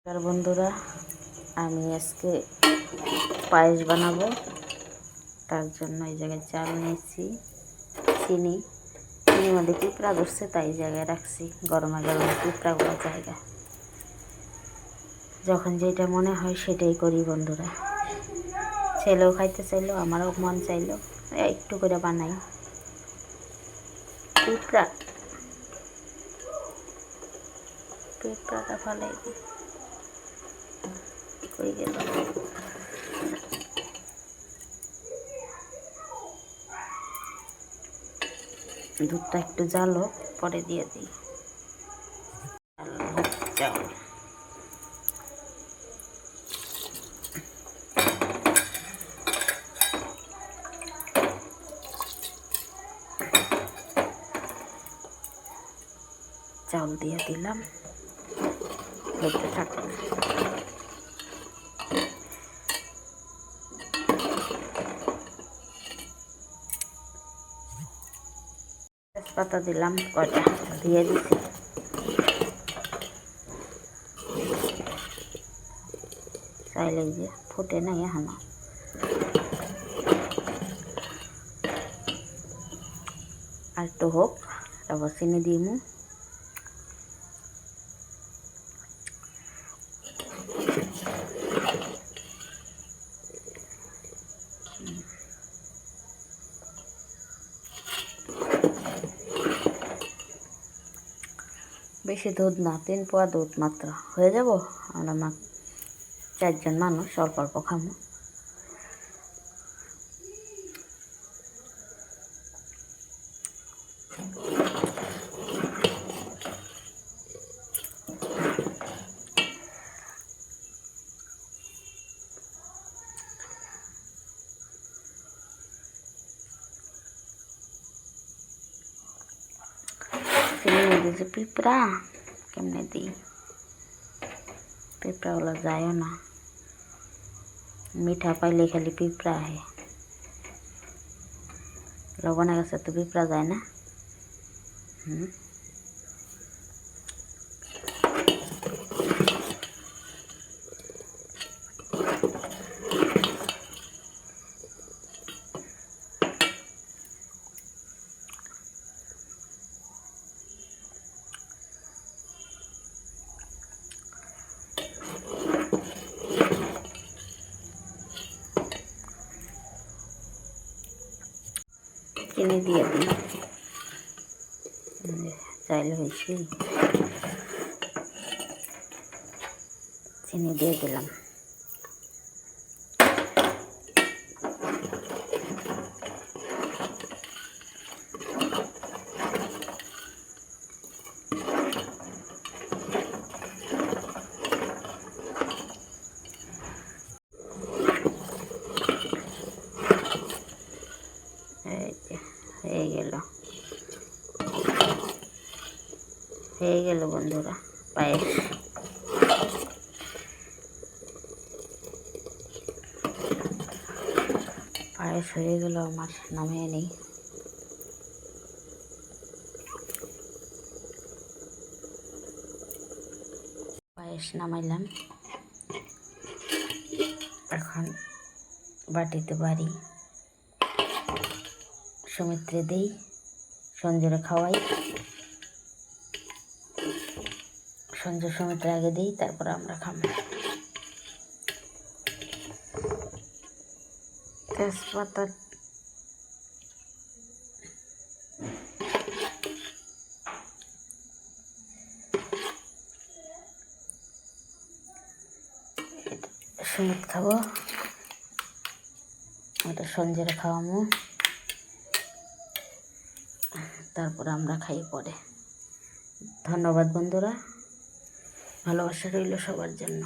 নমস্কার বন্ধুরা, আমি আজকে পায়েস বানাবো। তার জন্য এই জায়গায় চাল নিয়েছি, চিনি। চিনি মধ্যে পিঁপড়া ধরছে তাই জায়গায় রাখছি। গরমে গরমে পিঁপড়াগুলো জায়গা। যখন যেটা মনে হয় সেটাই করি বন্ধুরা। ছেলেও খাইতে চাইলো, আমারও মন চাইলো, একটু করে বানাই। পিঁপড়া। পিঁপড়াটা ফালাই দিই কই গেল দুধটা একটু জালো পরে দিয়ে দিই। চাউল দিয়ে দিলাম। হইতে থাকুন তেজপাতা দিলাম কটা দিয়ে দিছি। চাইলে যে ফুটে নাই এখনও। আর তো হোক, তারপর চিনি দিমু। বেশি দুধ না, তিন পোয়া দুধ মাত্র। হয়ে যাব? আমরা মা চারজন মানুষ, অল্প অল্প খামো চিনি দিয়েছে পিঁপড়া কেমনে দিই পিঁপড়াগুলো যায়ও না মিঠা পাইলে খালি পিঁপড়া আহে লবণের কাছে তো পিঁপড়া যায় না হুম চিনি দিয়ে দিই। চাইল যে চাইলে হয়েছে। চিনি দিয়ে দিলাম এই যে হয়ে গেল হয়ে গেল বন্ধুরা পায়েস পায়েস হয়ে গেল আমার, নামিয়ে নেই। পায়েস নামাইলাম। এখন বাটিতে বাড়ি। সুমিত্রে দিই, সঞ্জুরে খাওয়াই। সঞ্জু সুমিত্রে আগে দিই, তারপর আমরা খাব। তেজপাতা সুমিত খাব। ওটা সঞ্জুরে খাওয়ামো তারপর আমরা খাই পরে। ধন্যবাদ বন্ধুরা। ভালোবাসা রইল সবার জন্য।